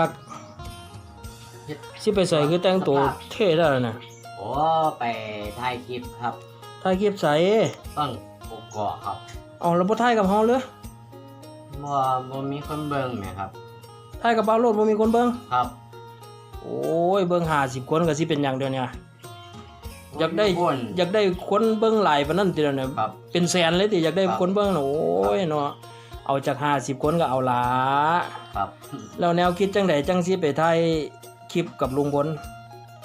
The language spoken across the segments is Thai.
ตักสิไปใส่คือแต่งตัวเท่ได้แล้วน่ะโอ้ไปถ่ายคลิปครับถ่ายคลิปใส่ต้องกกอกครับเอาแล้วบ่ถ่ายกับเฮาเลยบ่บ่มีคนเบิ่งแหมครับถ่ายกับบ่าวโลดบ่มีคนเบิ่งครับ โอ้ยเบิ่ง50คนก็สิเป็นหยังเดี๋ยวเนี้อยากได้คนอยากได้คนเบิ่งหลายปานนั้นติเดี๋ยวนี้ครับเป็นแสนเลยติอยากได้ครับคนเบิ่งน่ะโอ้ยเนาะ เอาจาก50คนก็เอาละครับ แล้วแนวคิดจังไดจังสิไปถ่ายคลิปกับลุงพล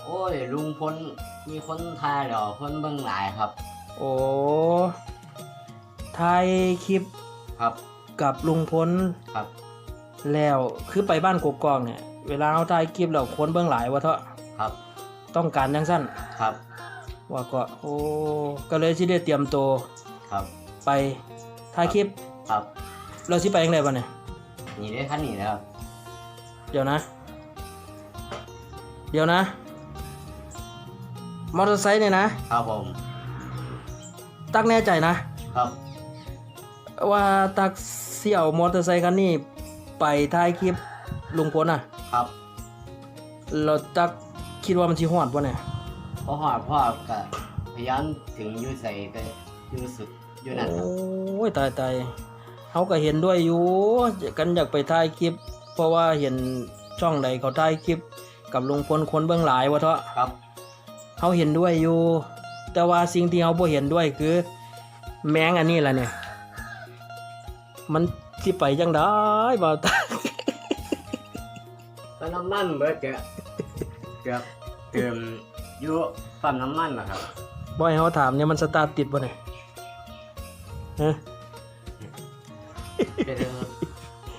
โอ้ย ลุงพลมีคนถ่ายแล้วคนเบิ่งหลายครับ โอ้ถ่ายคลิปครับ กับลุงพลครับ แล้วคือไปบ้านกกอกเนี่ย เวลาเราถ่ายคลิปแล้วคนเบื้องหลายว่าเถอะครับ ต้องการจังสั้นครับ ว่าก็โอ้ก็เลยสิได้เตรียมตัวครับ ไปถ่ายคลิปครับ เราสิไปยังไงบ้างเนี่ยนี่ได้คันนี้นะครับเดี๋ยวนะ เดี๋ยวนะ มอเตอร์ไซค์เนี่ยนะ ครับผม ตักแน่ใจนะ ครับว่าตักเสี่ยวมอเตอร์ไซค์คันนี้ไปถ่ายคลิปลุงพลอะ ครับเราตักคิดว่ามันสิฮอดบ่เนี่ยพ่อหอดพ่อก็พยายามถึงอยู่ใส่ก็อยู่สุดอยู่นั่นครับ โอ้ยตายตาย เขาก็เห็นด้วยอยู่กันอยากไปถ่ายคลิป เพราะว่าเห็นช่องใดเขาถ่ายคลิป กับลุงพลคนเบื้องหลายวะเถอะครับเขาเห็นด้วยอยู่ แต่ว่าสิ่งที่เขาบ่เห็นด้วยคือ แมงอันนี้แหละเนี่ย มันสิไปจังได้บ่าวตาก็น้ำมันเบิดเกะเกือบเติมอยู่ปั๊มน้ำมันนะครับบ่ให้เขาถามเนี่ยมันสตาร์ทติดบ่เนี่ยฮะ เจอ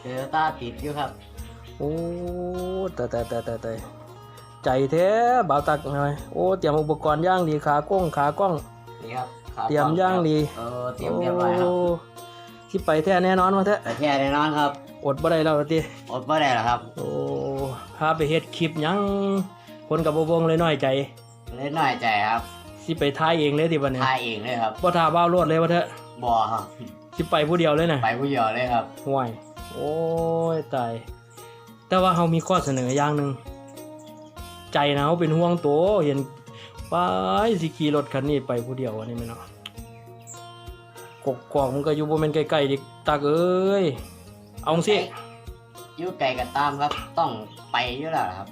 เจอตาติดอยู่ครับ โอ้ตายตายตายตายตายใจแท้บ่าวตักหน่อยโอ้เตรียมอุปกรณ์ย่างดีขากล้องขากล้อง นี่ครับขาเตรียมย่างดีเออเตรียมเรียบร้อยครับโที่ไปแท้แน่นอนมาแท้แต่แค่แน่นอนครับ อดบ่ได้แล้วติอดไม่ได้หรอกครับโอ้พาไปเฮ็ดคลิปหยังคนกับบ่วงเลยน้อยใจเล่นน้อยใจครับสิไปถ่ายเองเลยติบัดนี้ทายเองเลยครับบ่ท่าบ้าวรวดเลยว่าเถอะบ่ครับ สิไปผู้เดียวเลยน่ะไปผู้เดียวเลยครับห่วย โอ้ยตายแต่ว่าเฮามีข้อเสนออย่างหนึงใจนะเฮาเป็นห่วงโตเห็นไปสิขี่รถคันนี้ไปผู้เดียวอันนี้แม่นเนาะกกกอกมันก็อยู่บ่แม่นใกล้ๆดิตากเอ้ยเอาจังสิอยู่ไกลกันตามครับต้องไปอยู่แล้วครับ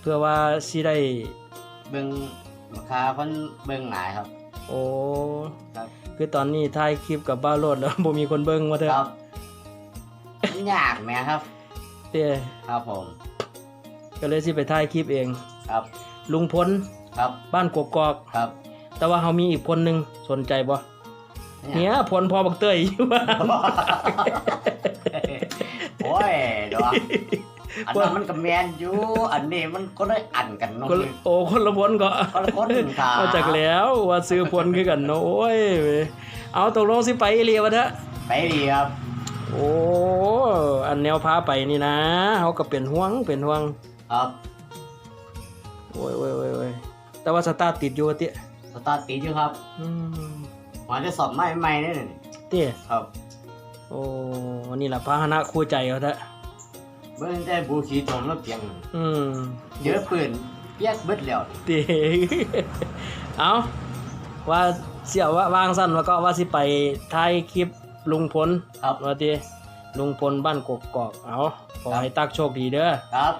เพื่อว่าสิได้เบิ่งลูกค้าเพิ่นเบิ่งหลายครับ โอ้ครับ คือตอนนี้ถ่ายคลิปกับบ้าวโลดแล้วบ่มีคนเบิ่งว่าเถคอะรับยากไหมครับ เต้ครับผม ก็เลยสิไปถ่ายคลิปเอง ครับ ลุงพลครับ บ้านกกอกครับแต่ว่าเฮามีอีกคนหนึงสนใจบ่เนี่ยพลพอบักเตยอยู่บ้านโอ้ยเดี๋ยว อันนั้นมันก็แมนอยู่ อันนี้มันก็ได้อันกันเนาะคนโอ้คนละพลก็คนละคนครับมาจากแล้วว่าซื้อพลคือกันเนาะโอ้ยเว้ยเอาตกลงสิไปอีเลียวะเถอะไปดีครับโอ้อันแนวพาไปนี่นะเฮาก็เป็นห่วงเป็นห่วงครับโอ้ยโอ้ยโอ้ยโอ้ยแต่ว่าสตาร์ทติดอยู่ว่าเตี้ยสตาร์ทติดอยู่ครับอืมหวานจะสอบใหม่ใหม่ๆนี่นี่เตี้ยครับ โอ้วันนี้ล่ะพาหนะคู่ใจเอาเถอะ เบิ่งได้บูชีตมแล้วเพียงอืมเจอปืนเปียกเบิดแล้วเตี้ยเอาว่าเสี่ยวว่าวางสั้นแล้วก็ว่าสิไปถ่ายคลิปลุงพลครับว่าเตี้ยลุงพลบ้านกกอกเอาขอให้ตักโชคดีเด้อครับ